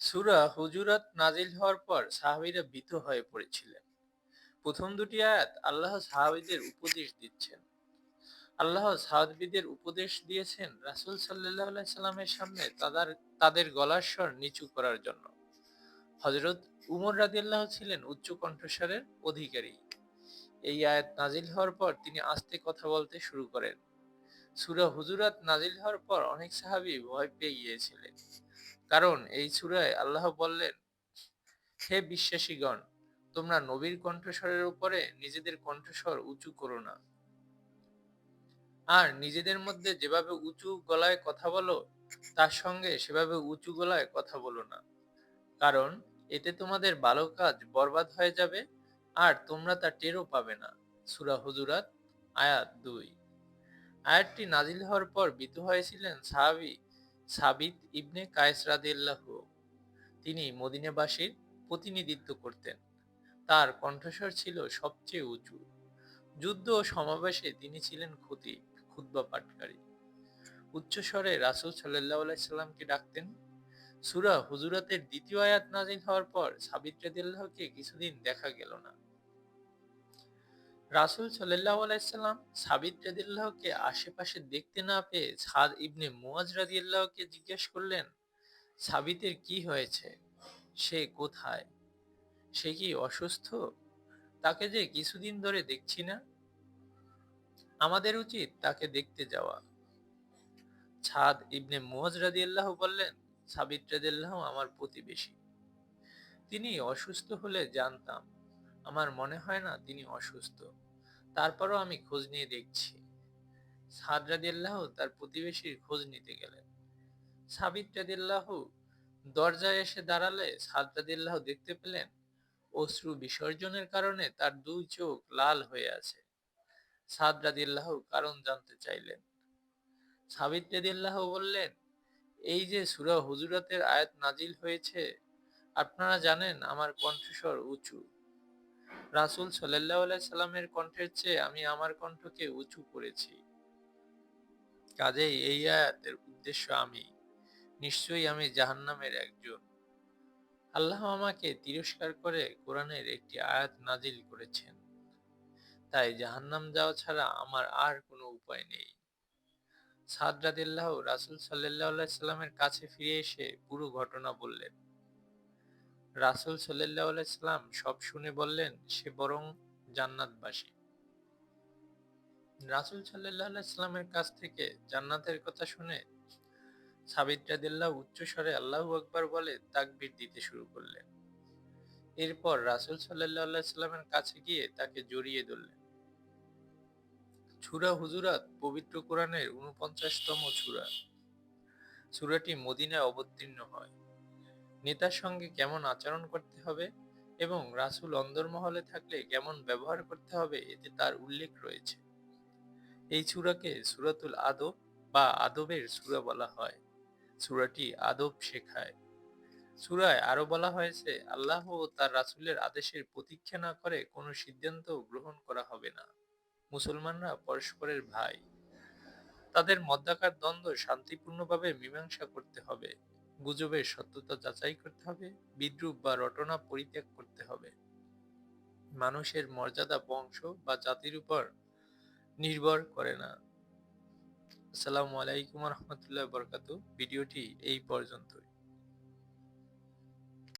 সূরা হুজুরাত নাজিল হওয়ার পর সাহাবীরা ভীত হয়ে পড়েছিলেন। প্রথম দুটি আয়াত আল্লাহ সাহাবীদের উপদেশ দিচ্ছেন। আল্লাহ সাহাবীদের উপদেশ দিয়েছেন রাসূল আলাইহি সাল্লামের সামনে তাদের তাদের গলার স্বর নিচু করার জন্য। হযরত উমর রাদিয়াল্লাহু ছিলেন উচ্চ কণ্ঠস্বরের অধিকারী। এই আয়াত নাজিল হওয়ার পর তিনি আস্তে কথা বলতে শুরু করেন। সুরা হুজুরাত নাজিল হওয়ার পর অনেক সাহাবী ভয় পেয়ে গিয়েছিলেন। কারণ এই সূরায় আল্লাহ বললেন, হে বিশ্বাসীগণ, তোমরা নবীর কণ্ঠস্বরের উপরে নিজেদের কণ্ঠস্বর উঁচু করো না। আর নিজেদের মধ্যে যেভাবে উঁচু গলায় কথা বলো, তার সঙ্গে সেভাবে উঁচু গলায় কথা বলো না। কারণ এতে তোমাদের ভালো কাজ বরবাদ হয়ে যাবে আর তোমরা তা টেরও পাবে না। সূরা হুজুরাত আয়াত দুই আয়াতটি নাজিল হওয়ার পর ভীত হয়েছিলেন সাহাবী সাবিত ইবনে কায়েস রাদিয়াল্লাহু, তিনি মদিনাবাসীর প্রতিনিধিত্ব করতেন। তার কণ্ঠস্বর ছিল সবচেয়ে উঁচু। যুদ্ধ ও সমাবেশে তিনি ছিলেন খতিব খুতবা পাঠকারী। উচ্চস্বরে রাসূল সাল্লাল্লাহু আলাইহি সাল্লামকে ডাকতেন, সুরা হুজুরাতের দ্বিতীয় আয়াত নাজিল হওয়ার পর সাবিত রাদিয়াল্লাহুকে কিছুদিন দেখা গেল না। রাসূল সাল্লাল্লাহু আলাইহি সাল্লাম সাবিত আশেপাশে দেখতে না পেয়ে সাদ ইবনে মুয়াজ রাদিয়াল্লাহুকে জিজ্ঞেস করলেন, সাবিতের কি হয়েছে? সে কোথায়? সে কি অসুস্থ? তাকে যে কিছুদিন ধরে দেখছি না। আমাদের উচিত তাকে দেখতে যাওয়া। ছাদ ইবনে মুয়াজ রাদিয়াল্লাহু বললেন, সাবিত রাদিয়াল্লাহু আমার প্রতিবেশী। তিনি অসুস্থ হলে জানতাম আমার মনে হয় না তিনি অসুস্থ। তারপরও আমি খোঁজ নিয়ে দেখছি। সাদ রাদিয়াল্লাহু তার প্রতিবেশীর খোঁজ নিতে গেলেন। সাবিত রাদিয়াল্লাহু দরজায় এসে দাঁড়ালে সাদ রাদিয়াল্লাহু দেখতে পেলেন, অশ্রু বিসর্জনের কারণে তার দুই চোখ লাল হয়ে আছে। সাদ রাদিয়াল্লাহু কারণ জানতে চাইলেন। সাবিত রাদিয়াল্লাহু বললেন, এই যে সূরা হুজুরাতের আয়াত নাজিল হয়েছে, আপনারা জানেন আমার কণ্ঠস্বর উঁচু। রাসূল আলাইহি সাল্লামের কণ্ঠের চেয়ে আমি আমার কণ্ঠকে উঁচু করেছি। কাজেই এই আয়াতের উদ্দেশ্য আমি। নিশ্চয়ই আমি জাহান্নামের একজন। আল্লাহ আমাকে তিরস্কার করে কোরআনের একটি আয়াত নাজিল করেছেন। তাই জাহান্নাম যাওয়া ছাড়া আমার আর কোনো উপায় নেই। সাদ রাদিল্লাহ রাসুল সাল্লাহ সাল্লামের কাছে ফিরে এসে পুরো ঘটনা বললেন। রাসুল সাল্লাহ সাল্লাম সব শুনে বললেন, সে বরং জান্নাতবাসী। রাসুল সাল্লাহ সাল্লামের কাছ থেকে জান্নাতের কথা শুনে সাবিত রাদিল্লাহ উচ্চস্বরে আল্লাহ আকবার বলে তাকবির দিতে শুরু করলেন। এরপর রাসুল সাল্লাহ সাল্লামের কাছে গিয়ে তাকে জড়িয়ে ধরলেন। ছুরা হুজুরাত পবিত্র কোরআনের উনপঞ্চাশতম ছুরা। ছুরাটি মদিনায় অবতীর্ণ হয়। নেতার সঙ্গে কেমন আচরণ করতে হবে এবং রাসুল অন্দরমহলে থাকলে কেমন ব্যবহার করতে হবে এতে তার উল্লেখ রয়েছে। এই চূড়াকে সুরাতুল আদব বা আদবের সুরা বলা হয়। সুরাটি আদব শেখায়। সুরায় আরও বলা হয়েছে, আল্লাহ ও তার রাসুলের আদেশের প্রতীক্ষা না করে কোনো সিদ্ধান্ত গ্রহণ করা হবে না। মুসলমানরা পরস্পরের ভাই। তাদের মধ্যাকার দ্বন্দ্ব শান্তিপূর্ণভাবে মীমাংসা করতে হবে। গুজবের সত্যতা যাচাই করতে হবে, বিদ্রুপ বা রটনা পরিত্যাগ করতে হবে। মানুষের মর্যাদা বংশ বা জাতির উপর নির্ভর করে না। আসসালামু আলাইকুম রহমতুল্লাহ বরকাত ভিডিওটি এই পর্যন্তই।